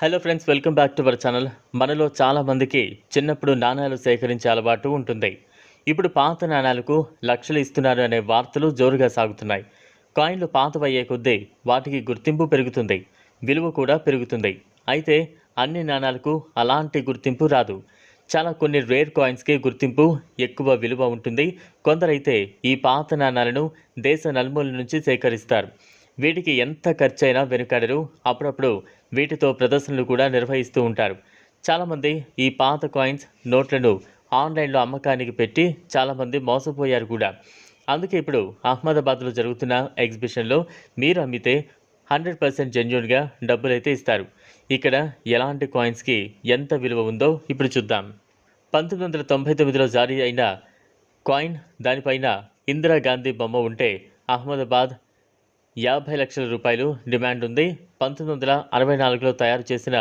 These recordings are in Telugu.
Hello friends welcome back to our channel మనలో చాలా మందికి చిన్నప్పుడు నాణాలు సేకరించే అలవాటు ఉంటుంది. ఇప్పుడు పాత నాణాలకు లక్షలు ఇస్తున్నారు అనే వార్తలు జోరుగా సాగుతున్నాయి. కాయిన్లు పాతవయ్యే కొద్దీ వాటికి గుర్తింపు పెరుగుతుంది. విలువ కూడా పెరుగుతుంది. అయితే అన్ని నాణాలకు అలాంటి గుర్తింపు రాదు. చాలా కొన్ని రేర్ కాయిన్స్కి గుర్తింపు ఎక్కువ విలువ ఉంటుంది. కొందరైతే ఈ పాత నాణాలను దేశ నలుమూల నుంచి సేకరిస్తారు. వీటికి ఎంత ఖర్చైనా వెనుకాడరు. అప్పుడప్పుడు వీటితో ప్రదర్శనలు కూడా నిర్వహిస్తూ ఉంటారు. చాలామంది ఈ పాత కాయిన్స్ నోట్లను ఆన్లైన్లో అమ్మకానికి పెట్టి చాలామంది మోసపోయారు కూడా. అందుకే ఇప్పుడు అహ్మదాబాద్లో జరుగుతున్న ఎగ్జిబిషన్లో మీరు అమ్మితే హండ్రెడ్ పర్సెంట్ జెన్యున్గా డబ్బులైతే ఇస్తారు. ఇక్కడ ఎలాంటి కాయిన్స్కి ఎంత విలువ ఉందో ఇప్పుడు చూద్దాం. పంతొమ్మిది వందల తొంభై తొమ్మిదిలో జారీ అయిన కాయిన్ దానిపైన ఇందిరాగాంధీ బొమ్మ ఉంటే అహ్మదాబాద్ యాభై లక్షల రూపాయలు డిమాండ్ ఉంది పంతొమ్మిది వందల అరవై నాలుగులో తయారు చేసిన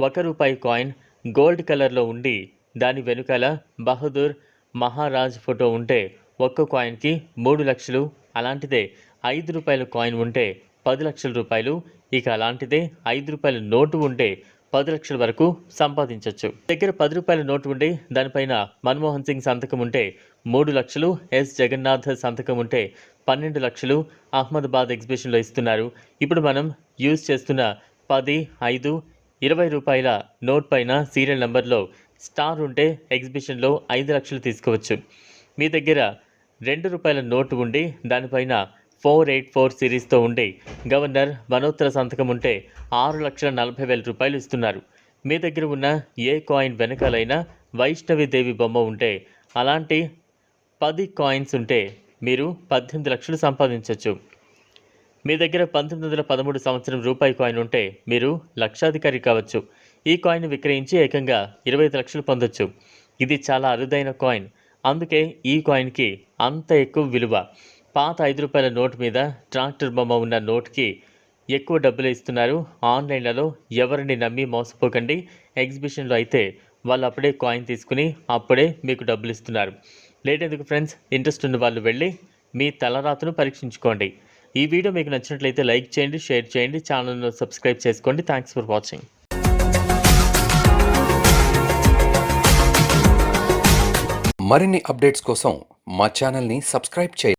ఒక రూపాయి కాయిన్ గోల్డ్ కలర్లో ఉండి దాని వెనుకాల బహదూర్ మహారాజ్ ఫోటో ఉంటే ఒక్క కాయిన్కి మూడు లక్షలు అలాంటిదే ఐదు రూపాయల కాయిన్ ఉంటే పది లక్షల రూపాయలు ఇక అలాంటిదే ఐదు రూపాయల నోటు ఉంటే పది లక్షల వరకు సంపాదించవచ్చు దగ్గర పది రూపాయల నోటు ఉండి దానిపైన మన్మోహన్ సింగ్ సంతకం ఉంటే మూడు లక్షలు ఎస్. జగన్నాథ్ సంతకం ఉంటే పన్నెండు లక్షలు అహ్మదాబాద్ ఎగ్జిబిషన్లో ఇస్తున్నారు. ఇప్పుడు మనం యూజ్ చేస్తున్న పది ఐదు ఇరవై రూపాయల నోట్ పైన సీరియల్ నెంబర్లో స్టార్ ఉంటే ఎగ్జిబిషన్లో ఐదు లక్షలు తీసుకోవచ్చు. మీ దగ్గర రెండు రూపాయల నోటు ఉండి దానిపైన ఫోర్ ఎయిట్ ఫోర్ సిరీస్తో ఉండి గవర్నర్ మనోత్తర సంతకం ఉంటే ఆరు లక్షల నలభై వేల రూపాయలు ఇస్తున్నారు. మీ దగ్గర ఉన్న ఏ కాయిన్ వెనకాలైనా వైష్ణవి దేవి బొమ్మ ఉంటే అలాంటి పది కాయిన్స్ ఉంటే మీరు పద్దెనిమిది లక్షలు సంపాదించవచ్చు మీ దగ్గర పంతొమ్మిది వందల పదమూడు సంవత్సరం రూపాయి కాయిన్ ఉంటే మీరు లక్షాధికారి కావచ్చు. ఈ కాయిన్ విక్రయించి ఏకంగా ఇరవై ఐదు లక్షలు పొందొచ్చు. ఇది చాలా అరుదైన కాయిన్. అందుకే ఈ కాయిన్కి అంత ఎక్కువ విలువ. పాత ఐదు రూపాయల నోట్ మీద ట్రాక్టర్ బొమ్మ ఉన్న నోట్కి ఎక్కువ డబ్బులు ఇస్తున్నారు. ఆన్లైన్లలో ఎవరిని నమ్మి మోసపోకండి. ఎగ్జిబిషన్లో అయితే వాళ్ళు అప్పుడే కాయిన్ తీసుకుని అప్పుడే మీకు డబ్బులు ఇస్తున్నారు. లేటెందుకు ఫ్రెండ్స్? ఇంట్రెస్ట్ ఉన్న వాళ్ళు వెళ్ళి మీ తలరాతను పరీక్షించుకోండి. ఈ వీడియో మీకు నచ్చినట్లయితే లైక్ చేయండి షేర్ చేయండి ఛానల్ను సబ్స్క్రైబ్ చేసుకోండి. థ్యాంక్స్ ఫర్ వాచింగ్ మరిన్ని అప్డేట్స్ కోసం మా ఛానల్ని సబ్స్క్రైబ్ చేయండి.